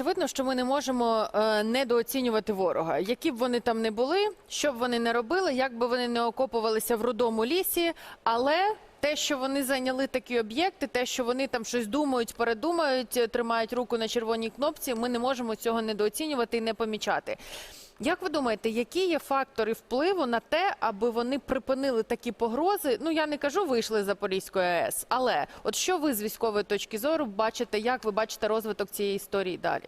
очевидно, що ми не можемо е, недооцінювати ворога. Які б вони там не були, що б вони не робили, як би вони не окопувалися в рудому лісі, але. Те, що вони зайняли такі об'єкти, те, що вони там щось думають, передумають, е, тримають руку на червоній кнопці, ми не можемо цього недооцінювати і не помічати. Як ви думаєте, які є фактори впливу на те, аби вони припинили такі погрози? Ну я не кажу, вийшли з Запорізької АЕС, але от що ви з військової точки зору бачите, як ви бачите розвиток цієї історії далі?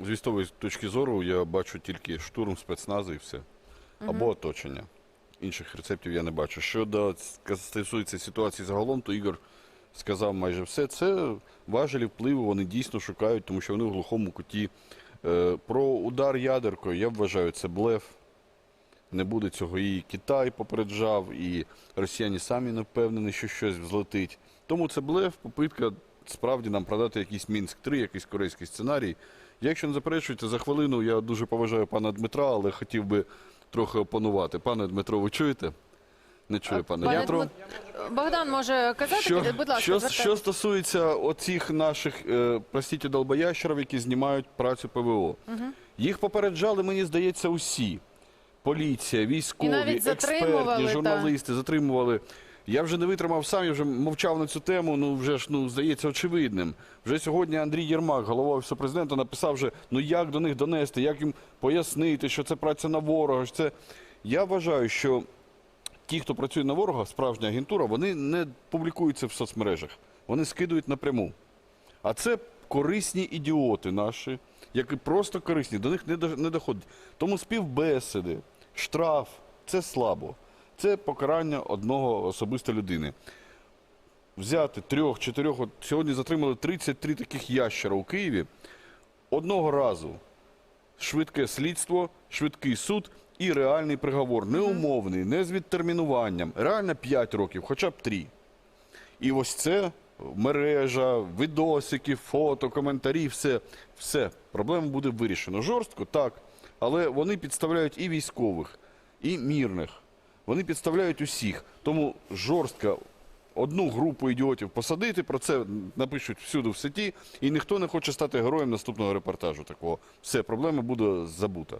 З військової точки зору я бачу тільки штурм спецнази і все. Або оточення. Інших рецептів я не бачу. Щодо стосується ситуації загалом, то Ігор сказав майже все. Це важелі впливу, вони дійсно шукають, тому що вони в глухому куті. Е, Про удар ядеркою, я вважаю, це блеф. Не буде цього. І Китай попереджав, і росіяни самі не впевнені, що щось взлетить. Тому це блеф, попитка справді нам продати якийсь Мінськ 3 якийсь корейський сценарій. Якщо не заперечуєте, за хвилину я дуже поважаю пана Дмитра, але хотів би трохи опанувати. Пане Дмитро, ви чуєте? Не чую, пане, Пане Дмитро. Дмит- Богдан може казати, Що, будь ласка, що, звертайтеся. що стосується оцих наших, е, простіть, долбоящерів, які знімають працю ПВО. Їх попереджали, мені здається, усі. Поліція, військові, навіть затримували, експерти, та. журналісти затримували. Я вже не витримав сам, я вже мовчав на цю тему, ну вже ж ну, здається очевидним. Вже сьогодні Андрій Єрмак, голова офісу президента, написав, вже, ну як до них донести, як їм пояснити, що це праця на ворога. Що це... Я вважаю, що ті, хто працює на ворога, справжня агентура, вони не публікуються в соцмережах, вони скидують напряму. А це корисні ідіоти наші, які просто корисні, до них не до- не доходить. Тому співбесіди, штраф це слабо. Це покарання одного особисто людини. Взяти трьох, чотирьох, от сьогодні затримали 33 таких ящера у Києві. Одного разу швидке слідство, швидкий суд і реальний приговор. Не умовний, не з відтермінуванням. Реально 5 років, хоча б 3. І ось це мережа, відосики, фото, коментарі, все, все. Проблема буде вирішена. Жорстко, так. Але вони підставляють і військових, і мірних. Вони підставляють усіх. Тому жорстко одну групу ідіотів посадити, про це напишуть всюди в сеті, і ніхто не хоче стати героєм наступного репортажу такого. Все, проблема буде забута.